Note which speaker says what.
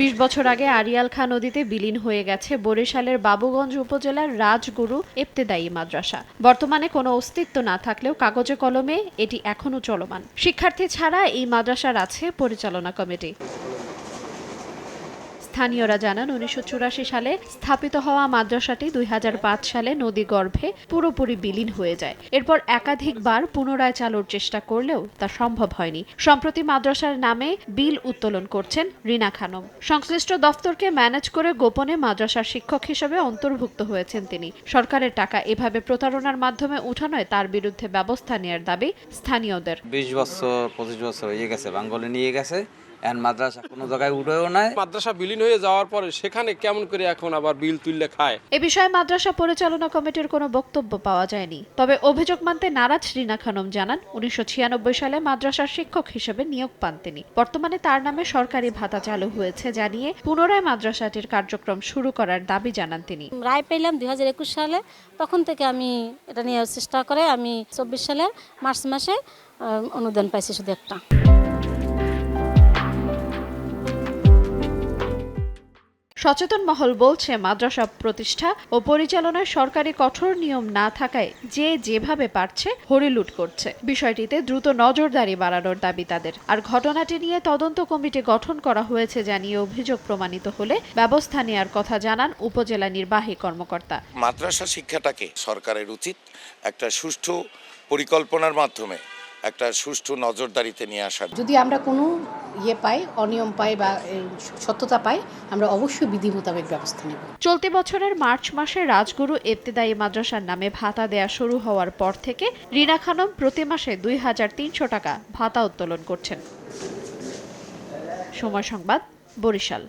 Speaker 1: বিশ বছর আগে আরিয়াল খা নদীতে বিলীন হয়ে গেছে বরিশালের বাবুগঞ্জ উপজেলার রাজগুরু এপ্তেদায়ী মাদ্রাসা। বর্তমানে কোনো অস্তিত্ব না থাকলেও কাগজে কলমে এটি এখনও চলমান। শিক্ষার্থী ছাড়া এই মাদ্রাসার আছে পরিচালনা কমিটি। স্থানীয়রা জানান, উনিশশো চুরাশি সালে স্থাপিত হওয়া মাদ্রাসাটি দুই হাজার পাঁচ সালে নদী গর্ভে পুরোপুরি বিলীন হয়ে যায়। এরপর একাধিকবার পুনরায় চালুর চেষ্টা করলেও তা সম্ভব হয়নি। সম্প্রতি মাদ্রাসার নামে বিল উত্তোলন করছেন রিনা খানম। সংশ্লিষ্ট দফতরকে ম্যানেজ করে গোপনে মাদ্রাসার শিক্ষক হিসেবে অন্তর্ভুক্ত হয়েছেন তিনি। সরকারের টাকা এভাবে প্রতারণার মাধ্যমে উঠানোয় তার বিরুদ্ধে ব্যবস্থা নেয়ার দাবি স্থানীয়দের।
Speaker 2: বিশ বছর, পঁচিশ বছর হয়ে গেছে বাঙ্গলে নিয়ে গেছে। এখন মাদ্রাসা কোনো জায়গায় উঠেও নাই।
Speaker 3: মাদ্রাসা বিলীন হয়ে যাওয়ার পরে সেখানে কেমন করে এখন আবার বিল তুললে খায়?
Speaker 1: এ বিষয়ে মাদ্রাসা পরিচালনা কমিটির কোনো বক্তব্য পাওয়া যায়নি। তবে অভিযোগ মানতে নারাজ রিনা খানম জানান উনিশশো সালে মাদ্রাসার শিক্ষক হিসেবে নিয়োগ পান তিনি। বর্তমানে তার নামে সরকারি ভাতা চালু হয়েছে জানিয়ে পুনরায় মাদ্রাসাটির কার্যক্রম শুরু করার দাবি জানান তিনি।
Speaker 4: রায় পেলাম দুই হাজার একুশ সালে। তখন থেকে আমি এটা নিয়ে চেষ্টা করে। আমি চব্বিশ সালের মার্চ মাসে আহ, অনুদান পাইছি শুধু একটা।
Speaker 1: সচেতন মহল বলছে, মাদ্রাসা প্রতিষ্ঠা ও পরিচালনায় সরকারি কঠোর নিয়ম না থাকায় যে যেভাবে পারছে, হরিলুট করছে। বিষয়টিতে দ্রুত নজরদারি বাড়ানোর দাবি তাদের। আর ঘটনাটি নিয়ে তদন্ত কমিটি গঠন করা হয়েছে জানিয়ে অভিযোগ প্রমাণিত হলে ব্যবস্থা নেওয়ার কথা জানান উপজেলা নির্বাহী কর্মকর্তা।
Speaker 5: মাদ্রাসা শিক্ষাটাকে সরকারের উচিত একটা সুষ্ঠু পরিকল্পনার মাধ্যমে একটা সুষ্ঠু নজরদারিতে নিয়ে আসার
Speaker 6: যদি আমরা কোনো ইয়ে পাই অনিয়ম পাই বা সত্যতা পাই আমরা অবশ্যই বিধি মোতাবেক ব্যবস্থা নেব।
Speaker 1: চলতি বছরের মার্চ মাসে রাজগুরু ইবতেদায়ী মাদ্রাসার নামে ভাতা দেয়া শুরু হওয়ার পর থেকে রিনা খানম প্রতি মাসে দুই হাজার তিনশো টাকা ভাতা উত্তোলন করছেন। সময় সংবাদ বরিশাল।